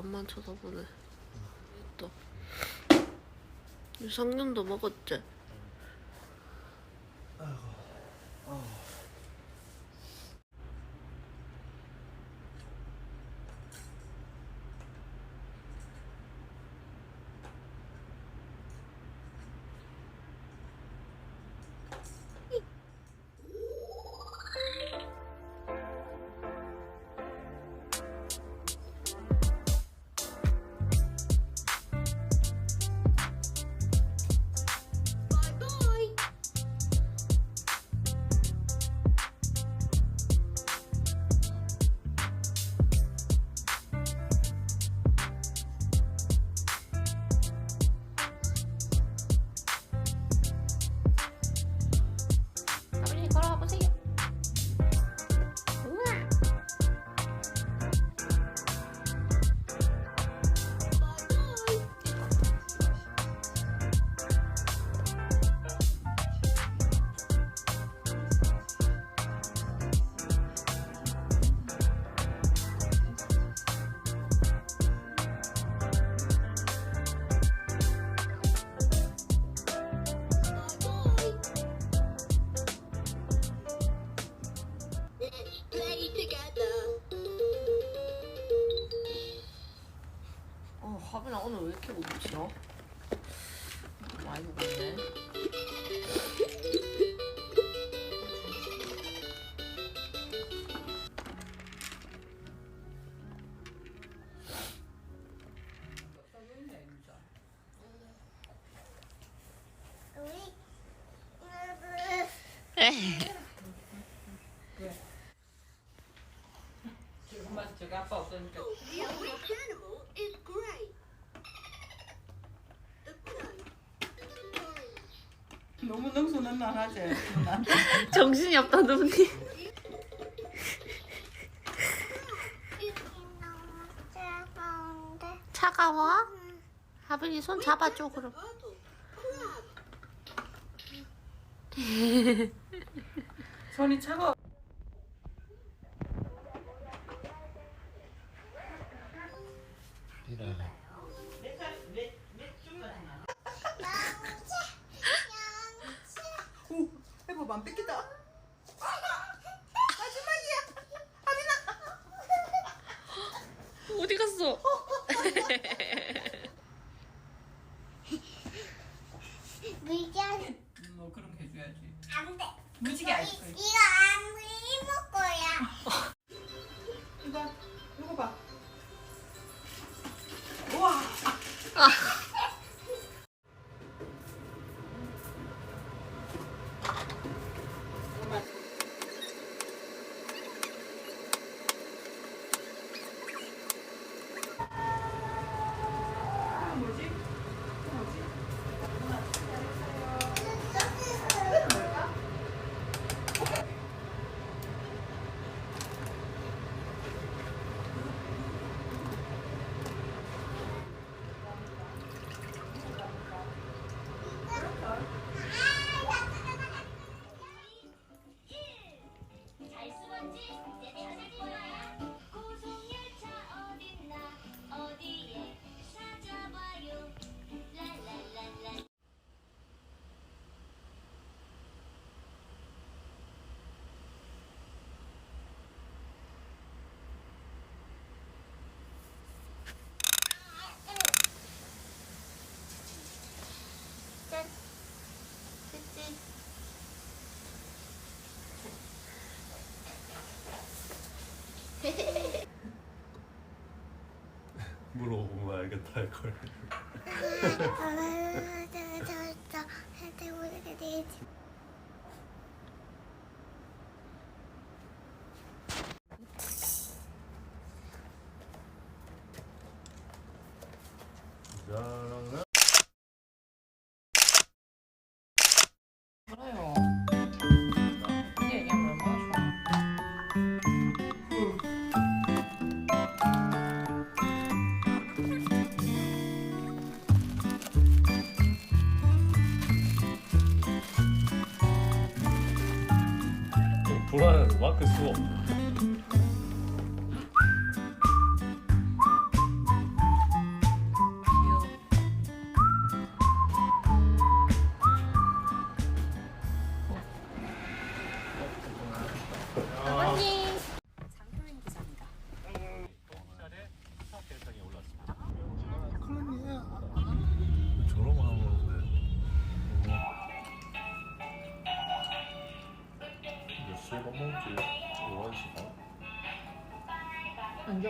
밥만 쳐다보네. 또 유상균도 먹었지? 왜 이렇게 못 치러? 많이 먹었네. 엄마 저기 아빠 없으니까 너무 능수능란하지 누나 정신이 없다 눈이. 차가워? 하빈이 손 잡아줘 그럼. 손이 차가워 오, 해봐 안 뺏기다 어디 갔어? 물전 음, 뭐 그런 거 해줘야지 안 돼. 무지개 아이스크림 물어보면 알겠다 할 걸. 불안해 마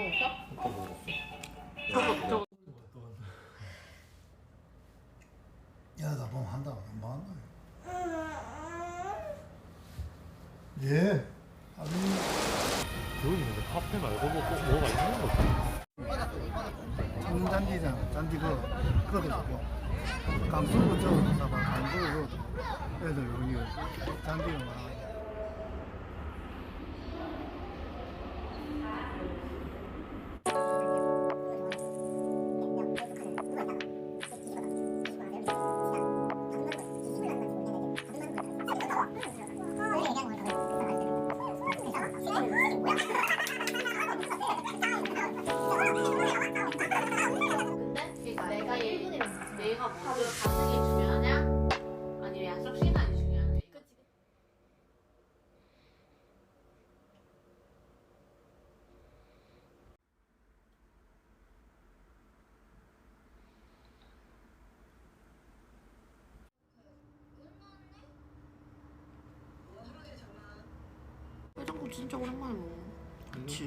안 적었어? 아까 먹었어. 저거 저거 이러다 보면 한다고 뭐 한다. 예. 아니, 여기 근데 카페 말고 뭐, 꼭 뭐가 있는 거지? 장잔디잖아. 잔디 그, 그것도 있고. 강수구 저거 사봐. 강수구 그 애들 여기 잔디를 말하 가는 게 중요하냐? 아니면 약속 시간이 중요하냐? 그치? 해장국 진짜 오랜만에 먹어. 그치?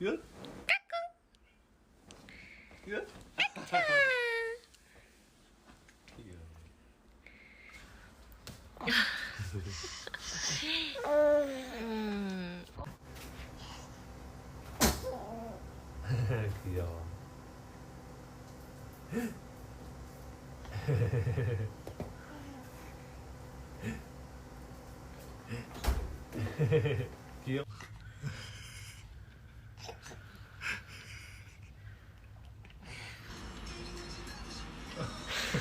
예? 예? 귀여워. 귀여워. 안녕. 아빈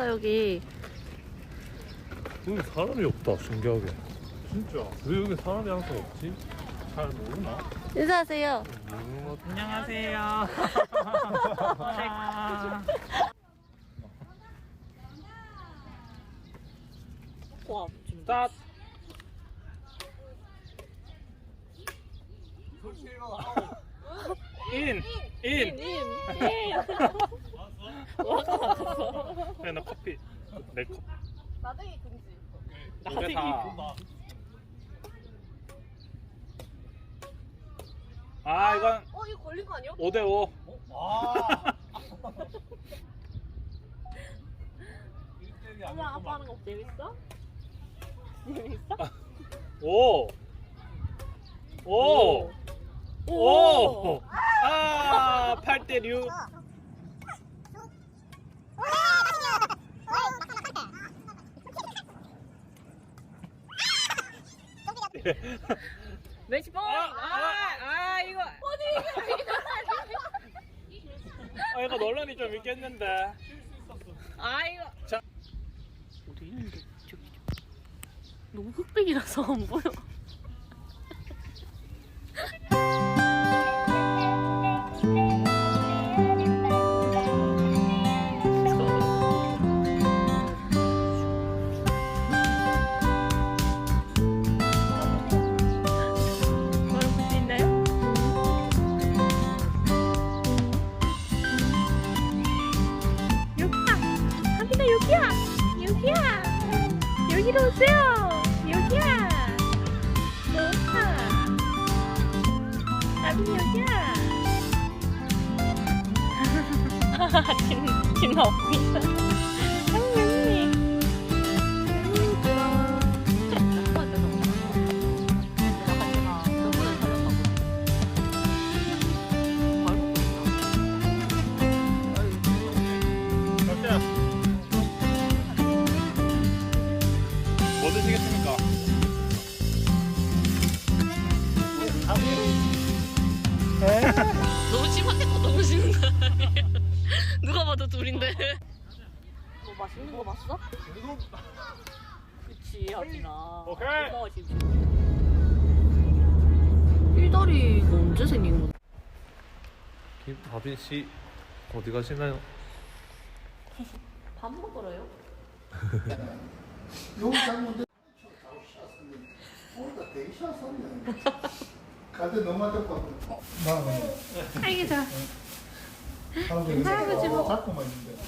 예쁘다 여기. 여기 사람이 없다, 신기하게. 진짜. 왜 여기 사람이 항상 없지? 잘 모르나? 인사하세요. 모르는 것 같아. 안녕하세요. 와, 스타트. 인, 인. 야, 나 커피. 내 컵. 나대기 금지. 나대기 아, 이건 어 이거 걸린 거 아니야? 5대5. 엄마 아빠 하는 거 재밌어? 재밌어? 오. 오. 오. 아, 8대 6. 매치 볼. 아, 아, 아, 이거. 아, 이거 논란이 좀 있겠는데. 아 이거. 자. 어디 있는데 저기 저기. 너무 흑백이라서 안 보여. 여기야! 여기야! 여기로 오세요! 여기야! 좋다! 하빈이 여기야! 진, 진 있어. 뭐 맛있는 거 봤어? 그치 하빈아 오케이. 고마워 지금 힐다리가 언제 생긴 건데? 김하빈 씨 어디 가시나요? 밥 먹으러요? 여기 장문대 오늘 되게 쉬었었네. 갈때 너무 안 됐고. 어, 나는. 아이고 할아버지 뭐 자꾸만 있는데.